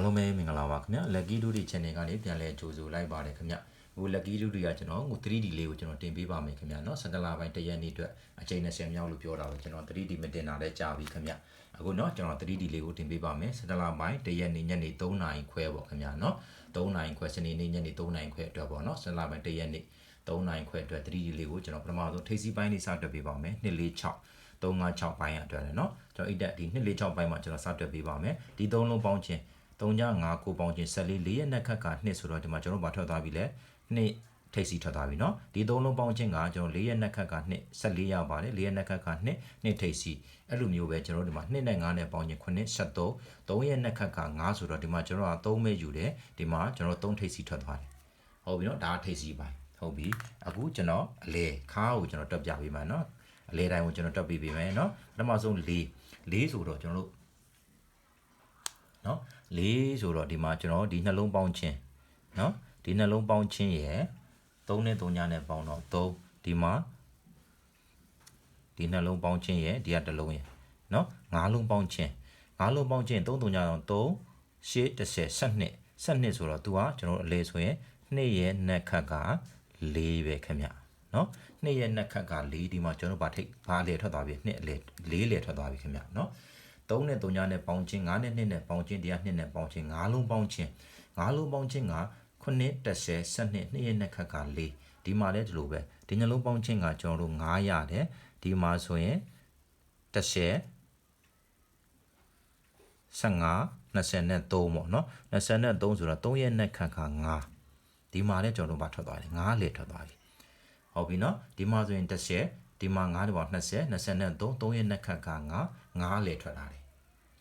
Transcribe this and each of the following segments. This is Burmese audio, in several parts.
အားလုံးပဲမင်္ဂလာပါခင်ဗျ lucky လူတွေ channel ကနေပြန်လဲကြိုဆိုလိုက်ပါတယ်ခင်ဗျဟို lucky လူတွေကကျွန်တော်ဟို 3D လေးကိုကျွန်တော်တင်ပေးပါမယ်ခင်ဗျเนาะ17လပိုင်းတရက်နေ့အတွက်အချိန်20မြောက်လို့ပြောတာပဲကျွန်တော် 3D မတင်တာလည်းကြာပြီခင်ဗျအခုเนาะကျွန်တော် 3D လေးကိုတင်ပေးပါမယ်17လပိုင်းတရက်နေ့ညနေ3နာရီခွဲပေါ့ခင်ဗျเนาะ3နာရီခွဲစနေနေ့ညနေ3နာရီခွဲအတွက်ပေါ့เนาะ17လပိုင်းတရက်နေ့3နိုင်ခွဲအတွက် 3D လေးကိုကျွန်တော်ပထမဆုံးထိပ်စီးပိုင်းလေးစတွက်ပေးပါမယ်246 356ပိုင်းအတွက်လည်းเนาะကျွန်တော်အိတ်တက်ဒီ246ပိုင်းမှာကျွန်တော်စတွက်ပေးပါမယ်ဒီသုံးလုံးပေါင်းခြင်း 3ည5ကိုပေါင်းခြင်း14 4ရက်နဲ့ခက်က2ဆိုတော့ဒီမှာကျွန်တော်ဗာထွက်သွားပြီလေ2ထိပ်စီထွက်သွားပြီเนาะဒီသုံးလုံးပေါင်းခြင်းကကျွန်တော်4ရက်နဲ့ခက်က2 14ရပါတယ်4ရက်နဲ့ခက်က2 2ထိပ်စီအဲ့လိုမျိုးပဲကျွန်တော်ဒီမှာ2နဲ့5နဲ့ပေါင်းခြင်း9 73 3ရက်နဲ့ခက်က5ဆိုတော့ဒီမှာကျွန်တော်က3မဲ့ယူတယ်ဒီမှာကျွန်တော်3ထိပ်စီထွက်သွားတယ်ဟုတ်ပြီเนาะဒါထိပ်စီပိုင်းဟုတ်ပြီအခုကျွန်တော်အလေခါးကိုကျွန်တော်တက်ပြပေးမှာเนาะအလေတိုင်းကိုကျွန်တော်တက်ပေးပေးမယ်เนาะပထမဆုံး၄၄ဆိုတော့ကျွန်တော်တို့เนาะ ၄ဆိုတော့ဒီမှာကျွန်တော်ဒီနှလုံးပေါင်းခြင်းเนาะဒီနှလုံးပေါင်းခြင်းရယ်၃နဲ့၃ညနဲ့ပေါင်းတော့၃ဒီမှာဒီနှလုံးပေါင်းခြင်းရယ်ဒီကတစ်လုံးရယ်เนาะ၅လုံးပေါင်းခြင်း၅လုံးပေါင်းခြင်း၃၃ညတော့3 8 10 12 12ဆိုတော့ तू ကကျွန်တော်တို့အလေဆိုရင်2ရဲ့နှက်ခတ်က4ပဲခင်ဗျเนาะ2ရဲ့နှက်ခတ်က4ဒီမှာကျွန်တော်ဗာထိတ်ဗာအလေထွက်သွားပြီ2အလေ4လေထွက်သွားပြီခင်ဗျเนาะ 3နဲ့3ညနဲ့ပေါင်းခြင်း5နဲ့2နဲ့ပေါင်းခြင်းတရား2နဲ့ပေါင်းခြင်း5လုံးပေါင်းခြင်း5လုံးပေါင်းခြင်းက9 10 12 2ရဲ့နှက်ခတ်က4ဒီမှာလည်းဒီလိုပဲဒီနှလုံးပေါင်းခြင်းကကျွန်တော်တို့9ရတယ်ဒီမှာဆိုရင်10 15 23ပေါ့နော်23ဆိုတော့3ရက်နဲ့ခန့်ခါ9ဒီမှာလည်းကျွန်တော်တို့ဘာထွက်သွားလဲ9လေထွက်သွားပြီဟုတ်ပြီနော်ဒီမှာဆိုရင်တစ်ချက်ဒီမှာ9ဒီမှာ20 23 3ရက်နဲ့ခန့်ခါ9 9လေထွက်လာတယ်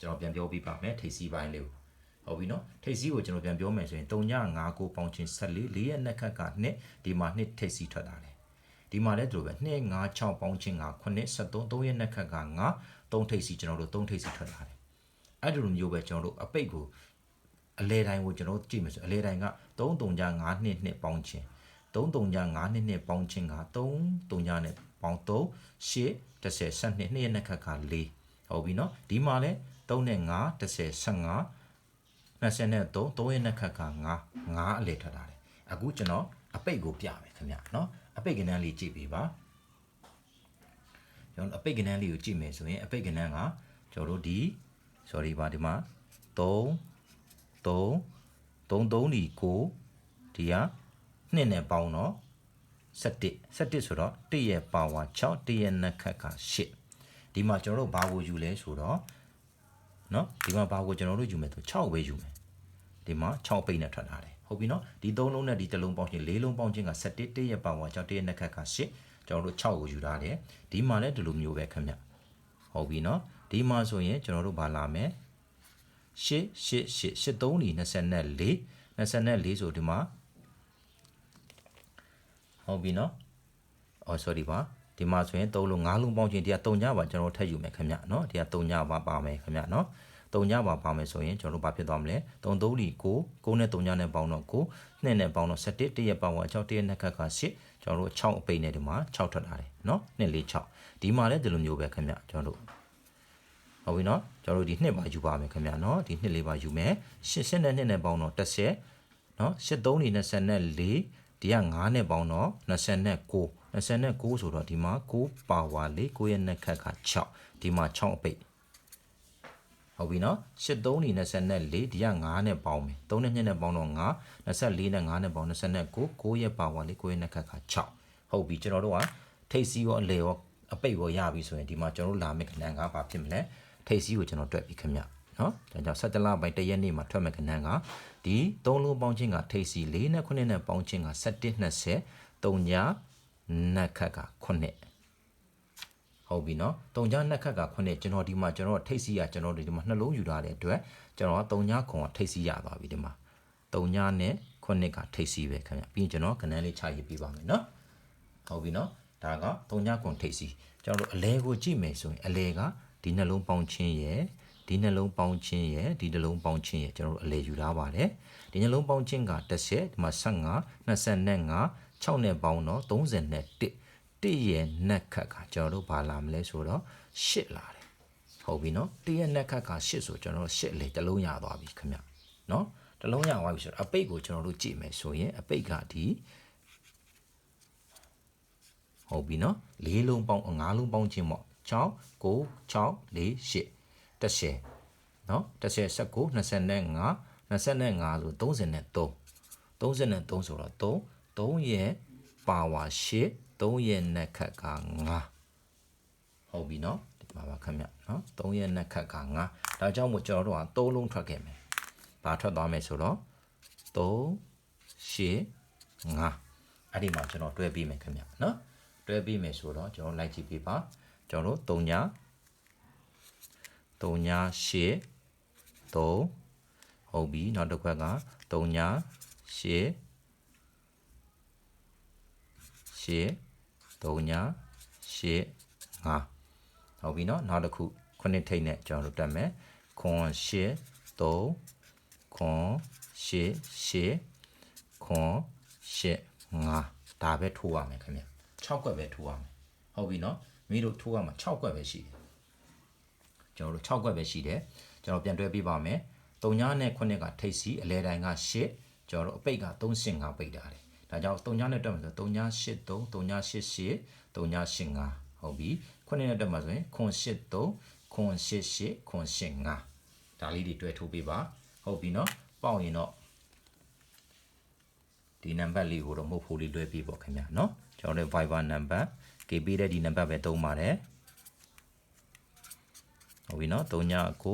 ကျွန်တော်ပြန်ပြောပြပါမယ်ထိပ်စီးပိုင်းလေးကိုဟုတ်ပြီနော်ထိပ်စီးကိုကျွန်တော်ပြန်ပြောမယ်ဆိုရင်3ည5ကိုပေါင်းချင်း14 4ရက်နဲ့ခန့်ခါ2ဒီမှာ2ထိပ်စီးထွက်လာတယ်ဒီမှာလည်းဒီလိုပဲ2 5 6ပေါင်းချင်းက9 73 3ရက်နဲ့ခန့်ခါ9 3ထိပ်စီးကျွန်တော်တို့3ထိပ်စီးထွက်လာတယ်အဲ့ဒီလိုမျိုးပဲကျွန်တော်တို့အပိတ်ကိုအလဲတိုင်းကိုကျွန်တော်ကြည့်မယ်ဆိုအလဲတိုင်းက3 3ည5နှစ်နှစ်ပေါင်းချင်း3 3ည5နှစ်နှစ်ပေါင်းချင်းက3 3ညနဲ့ပေါင်း3 8 10 12နှစ်ရက်နှစ်ခါခါ4 ဟုတ်ပြီနော်ဒီမှာလဲ3နဲ့5 10 15 20နဲ့3 3ရက်နှစ်ခါခါ9 9အလဲထွက်လာတယ်အခုကျွန်တော်အပိတ်ကိုပြမယ်ခင်ဗျနော်အပိတ်ကဏ္ဍလေးကြည့်ပေးပါကျွန်တော်အပိတ်ကဏ္ဍလေးကိုကြည့်မယ်ဆိုရင်အပိတ်ကဏ္ဍကကျွန်တော်တို့ဒီ sorry ပါဒီမှာ3 3 3 3ဒီ9ဒီက2နဲ့ပေါင်းတော့17 17ဆိုတော့1ရဲ့ power 6 1ရဲ့နှက်ခတ်က8 ဒီမှာကျွန်တော်တို့ဘာကိုယူလဲဆိုတော့เนาะဒီမှာဘာကိုကျွန်တော်တို့ယူမယ်ဆို6ပဲယူမယ်ဒီမှာ6ပိတ်နဲ့ထွက်လာတယ်ဟုတ်ပြီเนาะဒီ3လုံးနဲ့ဒီတစ်လုံးပေါင်းချင်း4လုံးပေါင်းချင်းက17 1ရဲ့ power 6 1ရဲ့နှက်ခတ်က8ကျွန်တော်တို့6ကိုယူထားတယ်ဒီမှာလည်းဒီလိုမျိုးပဲခင်ဗျဟုတ်ပြီเนาะဒီမှာဆိုရင်ကျွန်တော်တို့ဘာလာမယ်8 8 8 8 3ဒီ24 24ဆိုဒီမှာဟုတ်ပြီနော်အော် sorry ပါ ဒီမှာဆိုရင်3လုံး5လုံးပေါင်းချင်းဒီက3ညပါကျွန်တော်ထပ်ယူမယ်ခင်ဗျနော်ဒီက3ညပါပါမယ်ခင်ဗျနော်3ညပါပါမယ်ဆိုရင်ကျွန်တော်တို့ဘာဖြစ်သွားမလဲ3 3ဒီ9 9နဲ့3ညနဲ့ပေါင်းတော့9 2နဲ့ပေါင်းတော့17 1ရက်ပေါင်းတော့6 1ရက်နဲ့ခက်က8ကျွန်တော်တို့6အပိတ်နဲ့ဒီမှာ6ထွက်လာတယ်နော်2 4 6ဒီမှာလည်းဒီလိုမျိုးပဲခင်ဗျကျွန်တော်တို့ဟုတ်ပြီနော်ကျွန်တော်တို့ဒီနှစ်ပါယူပါမယ်ခင်ဗျနော်ဒီနှစ်လေးပါယူမယ်ရှစ်ရှစ်နဲ့နှစ်နဲ့ပေါင်းတော့30နော်ရှစ်3နေ24ဒီက9နဲ့ပေါင်းတော့29 29ဆိုတော့ဒီမှာ9ပါဝါလေး9ရဲ့နဲ့ခက်က6ဒီမှာ6အပိတ်ဟုတ်ပြီနော်83နေ24ဒီက9နဲ့ပေါင်းမယ်3နဲ့2နဲ့ပေါင်းတော့9 24နဲ့9နဲ့ပေါင်း29 9ရဲ့ပါဝါလေး9ရဲ့နဲ့ခက်က6ဟုတ်ပြီကျွန်တော်တို့ကထိတ်စီရောအလေရောအပိတ်ရောရပြီဆိုရင်ဒီမှာကျွန်တော်တို့လာမယ့်ခဏကဘာဖြစ်မလဲထိတ်စီကိုကျွန်တော်တွက်ပြီခင်ဗျနော်ဒါကြောင့်17လပိုင်းတရက်နေ့မှာထွက်မဲ့ခဏကဒီ3လုံးပေါင်းချင်းကထိတ်စီ4နဲ့9နဲ့ပေါင်းချင်းက17 20 3ည နက်ခတ်က9ဟုတ်ပြီနော်တုံကြနှစ်ခက်က9ကျွန်တော်ဒီမှာကျွန်တော်ထိတ်စီရကျွန်တော်ဒီမှာနှလုံးယူထားတဲ့အတွက်ကျွန်တော်တုံညခွန်ကထိတ်စီရသွားပြီဒီမှာတုံညနဲ့9ကထိတ်စီပဲခင်ဗျပြီးရင်ကျွန်တော်ကနန်းလေးချရေးပြပါမယ်နော်ဟုတ်ပြီနော်ဒါကတုံညခွန်ထိတ်စီကျွန်တော်တို့အလဲကိုကြည့်မယ်ဆိုရင်အလဲကဒီနှလုံးပေါင်းချင်းရဲ့ဒီနှလုံးပေါင်းချင်းရဲ့ဒီနှလုံးပေါင်းချင်းရဲ့ကျွန်တော်တို့အလဲယူထားပါတယ်ဒီနှလုံးပေါင်းချင်းက30ဒီမှာ15 25 6နဲ့ပေါင်းတော့30နဲ့1 1ရဲ့နက်ခတ်ကကျွန်တော်တို့ဘာလာမလဲဆိုတော့8လာတယ်ဟုတ်ပြီနော်1ရဲ့နက်ခတ်က8ဆိုကျွန်တော်တို့8လေတလုံးရသွားပြီခင်ဗျနော်တလုံးရသွားပြီဆိုတော့အပိတ်ကိုကျွန်တော်တို့ကြည့်မယ်ဆိုရင်အပိတ်ကဒီဟုတ်ပြီနော်၄လုံးပေါင်း၅လုံးပေါင်းချင်းပေါ့6 9 6 4 8 10နော်10 19 25 25ဆို33 33ဆိုတော့3 3ရဲ့ပါဝါ8 3ရဲ့နက်ခတ်က9ဟုတ်ပြီเนาะဒီမှာပါခင်ဗျเนาะ3ရဲ့နက်ခတ်က9ဒါကြောင့်မို့ကျွန်တော်တို့က3လုံးထွက်ခဲ့မယ်ဘာထွက်သွားမယ်ဆိုတော့3 8 5အဲ့ဒီမှာကျွန်တော်တွဲပြီးမယ်ခင်ဗျเนาะတွဲပြီးမယ်ဆိုတော့ကျွန်တော်လိုက်ကြည့်ပေးပါကျွန်တော်တို့3ညာ3ညာ8 3ဟုတ်ပြီနောက်တစ်ခွက်က3ညာ8 8 3ညာ8 5ဟုတ်ပြီเนาะနောက်တစ်ခုခုနှစ်ထိပ်နဲ့ကျွန်တော်တို့တက်မယ်ခွန်8 3ခွန်8 8ခွန်8 5ဒါပဲထိုးရမယ်ခင်ဗျ6ကွက်ပဲထိုးရမယ်ဟုတ်ပြီเนาะမိတို့ထိုးရမှာ6ကွက်ပဲရှိတယ်ကျွန်တော်တို့6ကွက်ပဲရှိတယ်ကျွန်တော်ပြန်တွဲပြပါမယ်3ညာနဲ့9ကထိပ်စီအလဲတိုင်းက8ကျွန်တော်တို့အပိတ်က385ပိတ်တာတယ် ဒါကြောင့်3ညာနဲ့တက်မှာဆို3ညာ83 3ညာ88 3ညာ85ဟုတ်ပြီ9နဲ့တက်မှာဆိုရင်ခွန်83ခွန်88ခွန်85ဒါလေးတွေတွဲထိုးပေးပါဟုတ်ပြီเนาะပေါက်ရင်တော့ဒီနံပါတ်လေးကိုတော့မဟုတ်ဖို့လေးတွဲပေးပေါ့ခင်ဗျာเนาะကျွန်တော်တို့ Viber နံပါတ် KB တဲ့ဒီနံပါတ်ပဲသုံးပါတယ်ဟုတ်ပြီเนาะ3ညာ9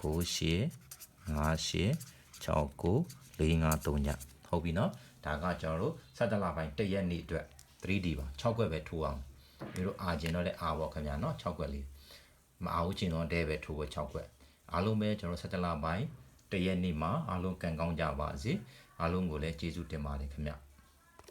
98 58 69 453ညဟုတ်ပြီเนาะ ဒါကကျွန်တော်တို့17လပိုင်း1ရက်နေ့အတွက် 3D ပါ6ခွက်ပဲထိုးအောင်ပြီးတော့အာကျင်တော့လည်းအာပေါ့ခင်ဗျာเนาะ6ခွက်လေးမအားဘူးကျင်တော့တဲပဲထိုးပဲ6ခွက်အားလုံးပဲကျွန်တော်17လပိုင်း1ရက်နေ့မှာအားလုံးကန်ကောင်းကြပါစေအားလုံးကိုလည်းကျေးဇူးတင်ပါတယ်ခင်ဗျာ